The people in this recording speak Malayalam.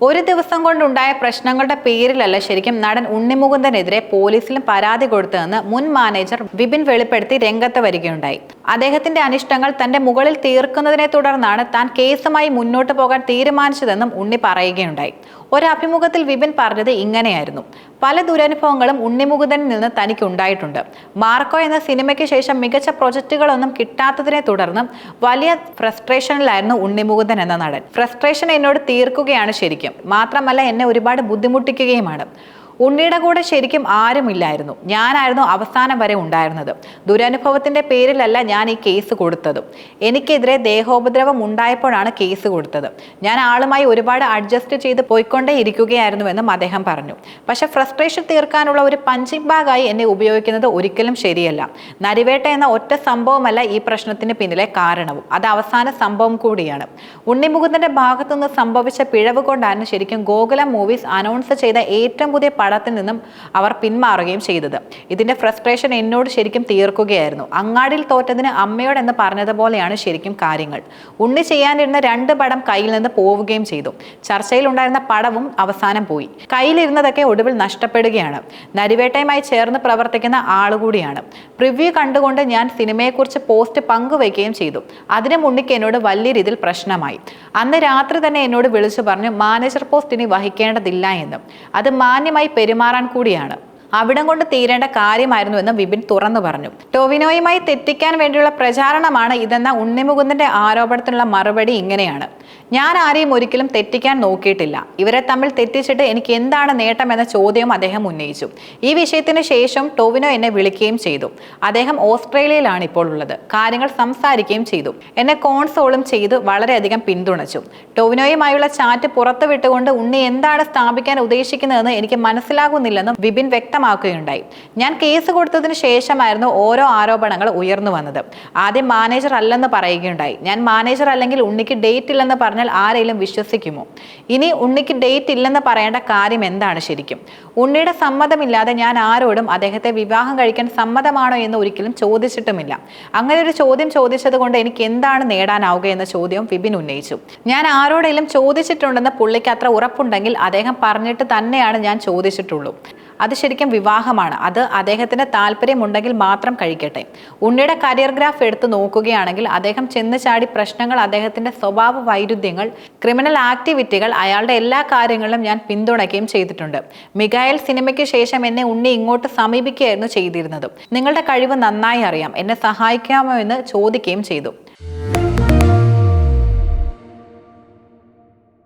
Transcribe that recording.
ഒരു ദിവസം കൊണ്ടുണ്ടായ പ്രശ്നങ്ങളുടെ പേരിലല്ല ശരിക്കും നടൻ ഉണ്ണിമുകുന്ദനെതിരെ പോലീസിലും പരാതി കൊടുത്തതെന്ന് മുൻ മാനേജർ വിപിൻ വെളിപ്പെടുത്തി രംഗത്ത് വരികയുണ്ടായി. അദ്ദേഹത്തിന്റെ അനിഷ്ടങ്ങൾ തന്റെ മുകളിൽ തീർക്കുന്നതിനെ തുടർന്നാണ് താൻ കേസുമായി മുന്നോട്ട് പോകാൻ തീരുമാനിച്ചതെന്നും ഉണ്ണി പറയുകയുണ്ടായി. ഒരു അഭിമുഖത്തിൽ വിപിൻ പറഞ്ഞത് ഇങ്ങനെയായിരുന്നു. പല ദുരനുഭവങ്ങളും ഉണ്ണിമുകുതനിൽ നിന്ന് തനിക്ക് ഉണ്ടായിട്ടുണ്ട്. മാർക്കോ എന്ന സിനിമയ്ക്ക് ശേഷം മികച്ച പ്രൊജക്റ്റുകളൊന്നും കിട്ടാത്തതിനെ തുടർന്ന് വലിയ ഫ്രസ്ട്രേഷനിലായിരുന്നു ഉണ്ണിമുകുതൻ എന്ന നടൻ. ഫ്രസ്ട്രേഷൻ എന്നോട് തീർക്കുകയാണ് ശരിക്കും. മാത്രമല്ല എന്നെ ഒരുപാട് ബുദ്ധിമുട്ടിക്കുകയുമാണ്. ഉണ്ണിയുടെ കൂടെ ശരിക്കും ആരുമില്ലായിരുന്നു. ഞാനായിരുന്നു അവസാനം വരെ ഉണ്ടായിരുന്നത്. ദുരനുഭവത്തിന്റെ പേരിലല്ല ഞാൻ ഈ കേസ് കൊടുത്തത്. എനിക്കെതിരെ ദേഹോപദ്രവം ഉണ്ടായപ്പോഴാണ് കേസ് കൊടുത്തത്. ഞാൻ ആളുമായി ഒരുപാട് അഡ്ജസ്റ്റ് ചെയ്ത് പോയിക്കൊണ്ടേ ഇരിക്കുകയായിരുന്നുവെന്നും അദ്ദേഹം പറഞ്ഞു. പക്ഷെ ഫ്രസ്ട്രേഷൻ തീർക്കാനുള്ള ഒരു പഞ്ചിങ് ബാഗായി എന്നെ ഉപയോഗിക്കുന്നത് ഒരിക്കലും ശരിയല്ല. നരിവേട്ട എന്ന ഒറ്റ സംഭവമല്ല ഈ പ്രശ്നത്തിന് പിന്നിലെ കാരണവും. അത് അവസാന സംഭവം കൂടിയാണ്. ഉണ്ണിമുകുന്ദന്റെ ഭാഗത്തുനിന്ന് സംഭവിച്ച പിഴവ് കൊണ്ടാണ് ശരിക്കും ഗോകുലം മൂവീസ് അനൗൺസ് ചെയ്ത ഏറ്റവും പുതിയ പടത്തിൽ നിന്നും അവർ പിന്മാറുകയും ചെയ്തത്. ഇതിന്റെ ഫ്രസ്ട്രേഷൻ എന്നോട് ശരിക്കും തീർക്കുകയായിരുന്നു. അങ്ങാടിയിൽ തോറ്റതിന് അമ്മയോട് എന്ന് പറഞ്ഞതുപോലെയാണ് ശരിക്കും കാര്യങ്ങൾ. ഉണ്ണി ചെയ്യാനിരുന്ന രണ്ട് പടം കയ്യിൽ നിന്ന് പോവുകയും ചെയ്തു. ചർച്ചയിൽ ഉണ്ടായിരുന്ന പടവും അവസാനം പോയി. കയ്യിലിരുന്നതൊക്കെ ഒടുവിൽ നഷ്ടപ്പെടുകയാണ്. നരിവേട്ടയുമായി ചേർന്ന് പ്രവർത്തിക്കുന്ന ആളുകൂടിയാണ് പ്രിവ്യൂ കണ്ടുകൊണ്ട് ഞാൻ സിനിമയെക്കുറിച്ച് പോസ്റ്റ് പങ്കുവയ്ക്കുകയും ചെയ്തു. അതിനും ഉണ്ണിക്ക് എന്നോട് വലിയ രീതിയിൽ പ്രശ്നമായി. അന്ന് രാത്രി തന്നെ എന്നോട് വിളിച്ചു പറഞ്ഞു മാനേജർ പോസ്റ്റ് ഇനി വഹിക്കേണ്ടതില്ല എന്ന്. അത് മാന്യമായി പെരുമാറാൻ കൂടിയാണ്. അവിടം കൊണ്ട് തീരേണ്ട കാര്യമായിരുന്നു എന്ന് വിപിൻ തുറന്നു പറഞ്ഞു. ടൊവിനോയുമായി തെറ്റിക്കാൻ വേണ്ടിയുള്ള പ്രചാരണമാണ് ഇതെന്ന ഉണ്ണിമുകുന്ദന്റെ ആരോപണത്തിനുള്ള മറുപടി ഇങ്ങനെയാണ്. ഞാൻ ആരെയും ഒരിക്കലും തെറ്റിക്കാൻ നോക്കിയിട്ടില്ല. ഇവരെ തമ്മിൽ തെറ്റിച്ചിട്ട് എനിക്ക് എന്താണ് നേട്ടം എന്ന ചോദ്യം അദ്ദേഹം ഉന്നയിച്ചു. ഈ വിഷയത്തിന് ശേഷം ടോവിനോ എന്നെ വിളിക്കുകയും ചെയ്തു. അദ്ദേഹം ഓസ്ട്രേലിയയിലാണ് ഇപ്പോൾ ഉള്ളത്. കാര്യങ്ങൾ സംസാരിക്കുകയും ചെയ്തു. എന്നെ കോൺസോളും ചെയ്ത് വളരെയധികം പിന്തുണച്ചു. ടോവിനോയുമായുള്ള ചാറ്റ് പുറത്തുവിട്ടുകൊണ്ട് ഉണ്ണി എന്താണ് സ്ഥാപിക്കാൻ ഉദ്ദേശിക്കുന്നതെന്ന് എനിക്ക് മനസ്സിലാകുന്നില്ലെന്നും വിപിൻ വ്യക്തമാക്കുകയുണ്ടായി. ഞാൻ കേസ് കൊടുത്തതിന് ശേഷമായിരുന്നു ഓരോ ആരോപണങ്ങൾ ഉയർന്നു വന്നത്. ആദ്യം മാനേജർ അല്ലെന്ന് പറയുകയുണ്ടായി. ഞാൻ മാനേജർ അല്ലെങ്കിൽ ഉണ്ണിക്ക് ഡേറ്റ് ഇല്ലെന്ന് പറഞ്ഞാൽ ആരെങ്കിലും വിശ്വസിക്കുമോ? ഇനി ഉണ്ണിക്ക് ഡേറ്റ് ഇല്ലെന്ന് പറയേണ്ട കാര്യം എന്താണ് ശരിക്കും? ഉണ്ണിയുടെ സമ്മതമില്ലാതെ ഞാൻ ആരോടും അദ്ദേഹത്തെ വിവാഹം കഴിക്കാൻ സമ്മതമാണോ എന്ന് ഒരിക്കലും ചോദിച്ചിട്ടുമില്ല. അങ്ങനെ ഒരു ചോദ്യം ചോദിച്ചത് കൊണ്ട് എനിക്ക് എന്താണ് നേടാനാവുക എന്ന ചോദ്യം വിപിൻ ഉന്നയിച്ചു. ഞാൻ ആരോടെങ്കിലും ചോദിച്ചിട്ടുണ്ടെന്ന് പുള്ളിക്ക് അത്ര ഉറപ്പുണ്ടെങ്കിൽ അദ്ദേഹം പറഞ്ഞിട്ട് തന്നെയാണ് ഞാൻ ചോദിച്ചിട്ടുള്ളൂ. അത് ശരിക്കും വിവാഹമാണ്. അത് അദ്ദേഹത്തിന് താല്പര്യമുണ്ടെങ്കിൽ മാത്രം കഴിക്കട്ടെ. ഉണ്ണിയുടെ കരിയർ ഗ്രാഫ് എടുത്ത് നോക്കുകയാണെങ്കിൽ അദ്ദേഹം ചെന്ന് ചാടി പ്രശ്നങ്ങൾ അദ്ദേഹത്തിന്റെ സ്വഭാവ വൈരുദ്ധ്യങ്ങൾ ക്രിമിനൽ ആക്ടിവിറ്റികൾ അയാളുടെ എല്ലാ കാര്യങ്ങളും ഞാൻ പിന്തുണയ്ക്കുകയും ചെയ്തിട്ടുണ്ട്. മികായൽ സിനിമയ്ക്ക് ശേഷം എന്നെ ഉണ്ണി ഇങ്ങോട്ട് സമീപിക്കുകയായിരുന്നു ചെയ്തിരുന്നത്. നിങ്ങളുടെ കഴിവ് നന്നായി അറിയാം. എന്നെ സഹായിക്കാമോ എന്ന് ചോദിക്കുകയും ചെയ്തു.